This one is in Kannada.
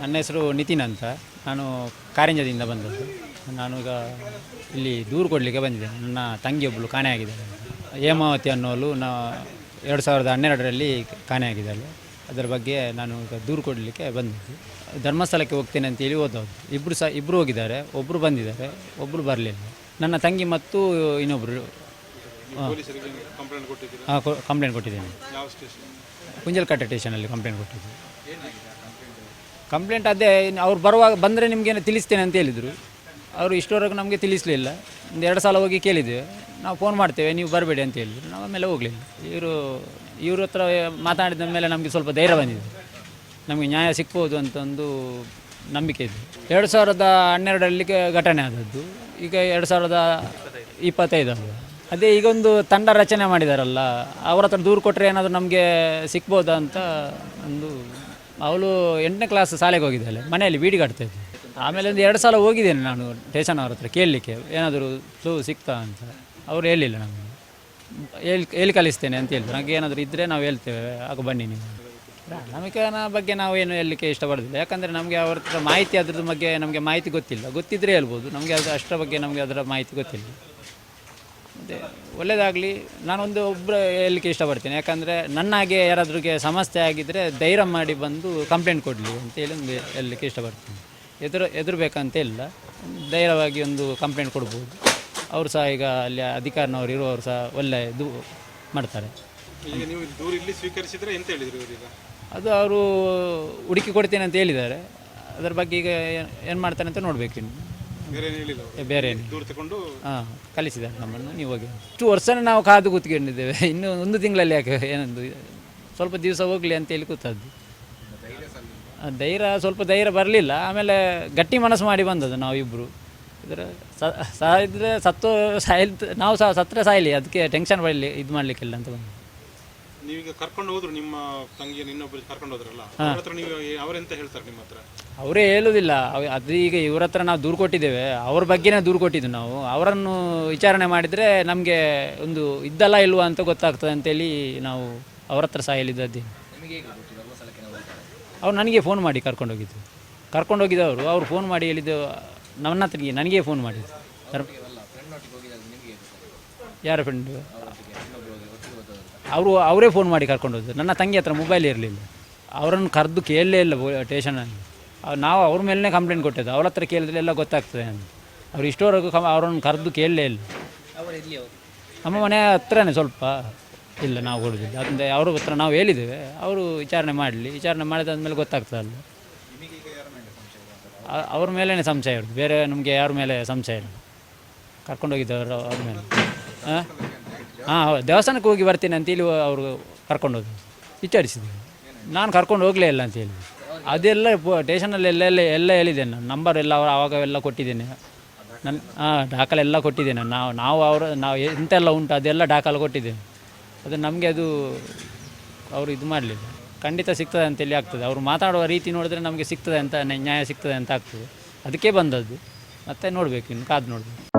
ನನ್ನ ಹೆಸರು ನಿತಿನ್ ಅಂತ. ನಾನು ಕಾರಂಜದಿಂದ ಬಂದದ್ದು. ನಾನು ಈಗ ಇಲ್ಲಿ ದೂರು ಕೊಡಲಿಕ್ಕೆ ಬಂದಿದ್ದೇನೆ. ನನ್ನ ತಂಗಿಯೊಬ್ಬಳು ಕಾಣೆಯಾಗಿದ್ದಾಳೆ ಹೇಮಾವತಿ ಅನ್ನೋಳು ನಾ ಎರಡು ಸಾವಿರದ ಹನ್ನೆರಡರಲ್ಲಿ ಕಾಣೆಯಾಗಿದ್ದಾಳೆ ಅದರ ಬಗ್ಗೆ ನಾನು ಈಗ ದೂರು ಕೊಡಲಿಕ್ಕೆ ಬಂದಿದ್ದು. ಧರ್ಮಸ್ಥಳಕ್ಕೆ ಹೋಗ್ತೇನೆ ಅಂತೇಳಿ ಓದೋದು ಇಬ್ಬರು ಸಹ ಇಬ್ಬರು ಹೋಗಿದ್ದಾರೆ. ಒಬ್ಬರು ಬಂದಿದ್ದಾರೆ ಒಬ್ಬರು ಬರಲಿಲ್ಲ. ನನ್ನ ತಂಗಿ ಮತ್ತು ಇನ್ನೊಬ್ಬರು ಹಾಂ ಕಂಪ್ಲೇಂಟ್ ಕೊಟ್ಟಿದ್ದೇನೆ. ಕುಂಜಲ್ಕಟ್ಟೆ ಸ್ಟೇಷನಲ್ಲಿ ಕಂಪ್ಲೇಂಟ್ ಕೊಟ್ಟಿದ್ದೆ ಕಂಪ್ಲೇಂಟ್ ಅದೇ ಅವ್ರು ಬರುವಾಗ ಬಂದರೆ ನಿಮಗೇನು ತಿಳಿಸ್ತೇನೆ ಅಂತ ಹೇಳಿದರು. ಅವರು ಇಷ್ಟವರೆಗೂ ನಮಗೆ ತಿಳಿಸಲಿಲ್ಲ. ಒಂದು ಎರಡು ಸಲ ಹೋಗಿ ಕೇಳಿದ್ದೇವೆ ನಾವು ಫೋನ್ ಮಾಡ್ತೇವೆ, ನೀವು ಬರಬೇಡಿ ಅಂತ ಹೇಳಿದ್ರು. ನಾವು ಆಮೇಲೆ ಹೋಗಲಿಲ್ಲ. ಇವರು, ಇವ್ರ ಹತ್ರ ಮಾತಾಡಿದ ಮೇಲೆ ನಮಗೆ ಸ್ವಲ್ಪ ಧೈರ್ಯ ಬಂದಿದೆ. ನಮಗೆ ನ್ಯಾಯ ಸಿಕ್ಬೋದು ಅಂತ ಒಂದು ನಂಬಿಕೆ ಇದೆ. ಎರಡು ಸಾವಿರದ ಹನ್ನೆರಡರಲ್ಲಿ ಘಟನೆ ಆದದ್ದು. ಈಗ ಎರಡು ಸಾವಿರದ ಇಪ್ಪತ್ತೈದು ಅದೇ, ಈಗ ಒಂದು ತಂಡ ರಚನೆ ಮಾಡಿದಾರಲ್ಲ, ಅವ್ರ ಹತ್ರ ದೂರು ಕೊಟ್ಟರೆ ಏನಾದರೂ ನಮಗೆ ಸಿಗ್ಬೋದಾ ಅಂತ ಒಂದು ಅವಳು ಎಂಟನೇ ಕ್ಲಾಸ್ ಶಾಲೆಗೆ ಹೋಗಿದ್ದಾಳೆ. ಮನೆಯಲ್ಲಿ ಬೀಡಿ ಕಟ್ತಾ ಇದ್ದೆ ಆಮೇಲೆ ಒಂದು ಎರಡು ಸಲ ಹೋಗಿದ್ದೇನೆ ನಾನು ಟೇಷನ್ ಅವ್ರ ಹತ್ರ ಕೇಳಲಿಕ್ಕೆ. ಏನಾದರೂ ಫ್ಲೂ ಸಿಗ್ತಾ ಅಂತ. ಅವರು ಹೇಳಿಲ್ಲ ನಮಗೆ. ಹೇಳಿ ಹೇಳಿ ಕಲಿಸ್ತೇನೆ ಅಂತ ಹೇಳಿದ್ರು. ನನಗೆ ಏನಾದರೂ ಇದ್ದರೆ ನಾವು ಹೇಳ್ತೇವೆ. ಆಗ ಬನ್ನಿ ನೀವು. ಪ್ರಾಣಾಮಿಕನ ಬಗ್ಗೆ ನಾವು ಏನು ಹೇಳಲಿಕ್ಕೆ ಇಷ್ಟಪಡೋದಿಲ್ಲ. ಯಾಕಂದರೆ ನಮಗೆ ಅವ್ರ ಹತ್ರ ಮಾಹಿತಿ ಅದ್ರದ್ದು ಬಗ್ಗೆ ನಮಗೆ ಮಾಹಿತಿ ಗೊತ್ತಿಲ್ಲ. ಗೊತ್ತಿದ್ದರೆ ಹೇಳ್ಬೋದು. ನಮಗೆ ಅದು ಅಷ್ಟರ ಬಗ್ಗೆ ನಮಗೆ ಅದರ ಮಾಹಿತಿ ಗೊತ್ತಿಲ್ಲ. ಮತ್ತು ಒಳ್ಳೆಯದಾಗಲಿ ನಾನೊಂದು ಒಬ್ಬರು ಹೇಳಲಿಕ್ಕೆ ಇಷ್ಟಪಡ್ತೀನಿ. ಯಾಕಂದರೆ ನನ್ನ ಹಾಗೆ ಯಾರಾದ್ರಿಗೆ ಸಮಸ್ಯೆ ಆಗಿದ್ದರೆ ಧೈರ್ಯ ಮಾಡಿ ಬಂದು ಕಂಪ್ಲೇಂಟ್ ಕೊಡಲಿ ಅಂತೇಳಿ ಒಂದು ಹೇಳಲಿಕ್ಕೆ ಇಷ್ಟಪಡ್ತೀನಿ. ಎದುರು ಎದುರಬೇಕಂತ ಇಲ್ಲ. ಧೈರ್ಯವಾಗಿ ಒಂದು ಕಂಪ್ಲೇಂಟ್ ಕೊಡ್ಬೋದು. ಅವರು ಸಹ ಈಗ ಅಲ್ಲಿ ಅಧಿಕಾರಿನವರು ಇರುವವರು ಸಹ ಒಳ್ಳೆಯದು ಮಾಡ್ತಾರೆ. ಈಗ ನೀವು ದೂರ ಇಲ್ಲಿ ಸ್ವೀಕರಿಸಿದ್ರೆ ಎಂತ ಹೇಳಿದ್ರು ಇವರೀಗ ಅದು ಅವರು ಹುಡುಕಿ ಕೊಡ್ತೇನೆ ಅಂತ ಹೇಳಿದ್ದಾರೆ. ಅದರ ಬಗ್ಗೆ ಈಗ ಏನು ಮಾಡ್ತಾರೆ ಅಂತ ನೋಡಬೇಕು ಇನ್ನು. ಬೇರೆ ಏನು ಹೇಳಿಲ್ಲ ಅವರು? ಬೇರೆ ಏನು? ದೂರ ತಗೊಂಡು ಹಾಂ ಕಲಿಸಿದ್ದಾರೆ ನಮ್ಮನ್ನು ನೀವು ಹೋಗಿ. ಇಷ್ಟು ವರ್ಷನೇ ನಾವು ಕಾದು ಕೂತ್ಕೊಂಡಿದ್ದೇವೆ. ಇನ್ನು ಒಂದು ತಿಂಗಳಲ್ಲಿ ಯಾಕೆ ಏನೊಂದು? ಸ್ವಲ್ಪ ದಿವಸ ಹೋಗಲಿ ಅಂತ ಹೇಳಿ ಕೂತದ್ದು. ಆ, ಧೈರ್ಯ ಸ್ವಲ್ಪ ಧೈರ್ಯ ಬರಲಿಲ್ಲ. ಆಮೇಲೆ ಗಟ್ಟಿ ಮನಸ್ಸು ಮಾಡಿ ಬಂದದ್ದು ನಾವಿಬ್ಬರು ಇದರ ಸ ಸಾಯಿದ್ರೆ ಸತ್ತು ಸಾಯಿಲ್ ನಾವು ಸಹ ಸತ್ತರೆ ಸಾಯಲಿ ಅದಕ್ಕೆ ಟೆನ್ಷನ್ ಬರಲಿ ಇದು ಮಾಡಲಿಕ್ಕಿಲ್ಲ ಅಂತ ಬಂದು. ನೀವೀಗ ಕರ್ಕೊಂಡು ಹೋದ್ರು ನಿಮ್ಮ ತಂಗಿಯ ಇನ್ನೊಬ್ಬರು ಕರ್ಕೊಂಡು ಹೋದ್ರಲ್ಲ ಅವ್ರ ಹತ್ರ ನೀವು ಅವರೆಂತ ಹೇಳ್ತಾರೆ ನಿಮ್ಮ ಹತ್ರ? ಅವರೇ ಹೇಳುವುದಿಲ್ಲ ಅವ- ಅದು ಈಗ ಇವ್ರ ಹತ್ರ ನಾವು ದೂರು ಕೊಟ್ಟಿದ್ದೇವೆ. ಅವ್ರ ಬಗ್ಗೆನೇ ದೂರು ಕೊಟ್ಟಿದ್ದು ನಾವು. ಅವರನ್ನು ವಿಚಾರಣೆ ಮಾಡಿದರೆ ನಮಗೆ ಒಂದು ಇದ್ದಲ್ಲ ಇಲ್ವಾ ಅಂತ ಗೊತ್ತಾಗ್ತದೆ ಅಂತೇಳಿ ನಾವು ಅವ್ರ ಹತ್ರ ಸಹ ಹೇಳಿದ್ದದ್ದೇ ಅವ್ರು ನನಗೆ ಫೋನ್ ಮಾಡಿ ಕರ್ಕೊಂಡು ಹೋಗಿದ್ದು. ಕರ್ಕೊಂಡು ಹೋಗಿದ್ದವರು ಅವ್ರು. ಫೋನ್ ಮಾಡಿ ಹೇಳಿದ್ದು ನನ್ನ ಹತ್ರಿಗೆ ನನಗೆ ಫೋನ್ ಮಾಡಿದ್ದು. ಯಾರ ಫ್ರೆಂಡು ಅವರು ಅವರೇ ಫೋನ್ ಮಾಡಿ ಕರ್ಕೊಂಡು ಹೋದ್ರು. ನನ್ನ ತಂಗಿ ಹತ್ರ ಮೊಬೈಲ್ ಇರಲಿಲ್ಲ. ಅವರನ್ನು ಕರೆದು ಕೇಳಲೇ ಇಲ್ಲ ಸ್ಟೇಷನಲ್ಲಿ ನಾವು ಅವ್ರ ಮೇಲೇ ಕಂಪ್ಲೇಂಟ್ ಕೊಟ್ಟಿದ್ದು. ಅವ್ರ ಹತ್ರ ಕೇಳಿದ್ರೆ ಎಲ್ಲ ಗೊತ್ತಾಗ್ತದೆ ಅಂತ. ಅವ್ರು ಇಷ್ಟೋವರೆಗೂ ಕಮ್ ಅವರನ್ನು ಕರೆದು ಕೇಳಲೇ ಇಲ್ಲ. ನಮ್ಮ ಮನೆ ಹತ್ರನೇ ಸ್ವಲ್ಪ ಇಲ್ಲ ನಾವು ಕೊಡೋದಿಲ್ಲ ಅಂದರೆ ಅವ್ರ ಹತ್ರ ನಾವು ಹೇಳಿದ್ದೇವೆ. ಅವರು ವಿಚಾರಣೆ ಮಾಡಲಿ. ವಿಚಾರಣೆ ಮಾಡಿದಾದ್ಮೇಲೆ ಗೊತ್ತಾಗ್ತದಲ್ಲ. ಅಲ್ಲ ಅವ್ರ ಮೇಲೇ ಸಂಶಯ ಇರೋದು. ಬೇರೆ ನಮಗೆ ಯಾರ ಮೇಲೆ ಸಂಶಯ ಇಲ್ಲ. ಕರ್ಕೊಂಡೋಗಿದ್ದವರು ಅವ್ರ ಮೇಲೆ. ಹಾಂ? ಹಾಂ ದೇವಸ್ಥಾನಕ್ಕೆ ಹೋಗಿ ಬರ್ತೀನಿ ಅಂತೇಳಿ ಅವರು ಕರ್ಕೊಂಡು ಹೋದ್ರು. ವಿಚಾರಿಸಿದ್ವಿ ನಾನು ಕರ್ಕೊಂಡು ಹೋಗಲೇ ಇಲ್ಲ ಅಂತ ಹೇಳಿ ಅದೆಲ್ಲ ಸ್ಟೇಷನಲ್ಲಿ ಎಲ್ಲ ಎಲ್ಲ ಎಲ್ಲ ಹೇಳಿದ್ದೇನೆ ನಾನು. ನಂಬರ್ ಎಲ್ಲ ಅವರು ಆವಾಗ ಎಲ್ಲ ಕೊಟ್ಟಿದ್ದೇನೆ. ನನ್ನ ಹಾಂ, ದಾಖಲೆ ಎಲ್ಲ ಕೊಟ್ಟಿದ್ದೇನೆ. ನಾವು ನಾವು ಅವರು, ನಾವು ಎಂತೆಲ್ಲ ಉಂಟು ಅದೆಲ್ಲ ದಾಖಲೆ ಕೊಟ್ಟಿದ್ದೇನೆ. ಅದು ನಮಗೆ ಅದು ಅವರು ಇದು ಮಾಡಲಿಲ್ಲ. ಖಂಡಿತ ಸಿಗ್ತದೆ ಅಂತೇಳಿ ಆಗ್ತದೆ. ಅವರು ಮಾತಾಡುವ ರೀತಿ ನೋಡಿದ್ರೆ ನಮಗೆ ಸಿಗ್ತದೆ ಅಂತ, ನ್ಯಾಯ ಸಿಗ್ತದೆ ಅಂತ ಆಗ್ತದೆ. ಅದಕ್ಕೆ ಬಂದದ್ದು. ಮತ್ತೆ ನೋಡಬೇಕು ಇನ್ನು, ಕಾದು ನೋಡಬೇಕು.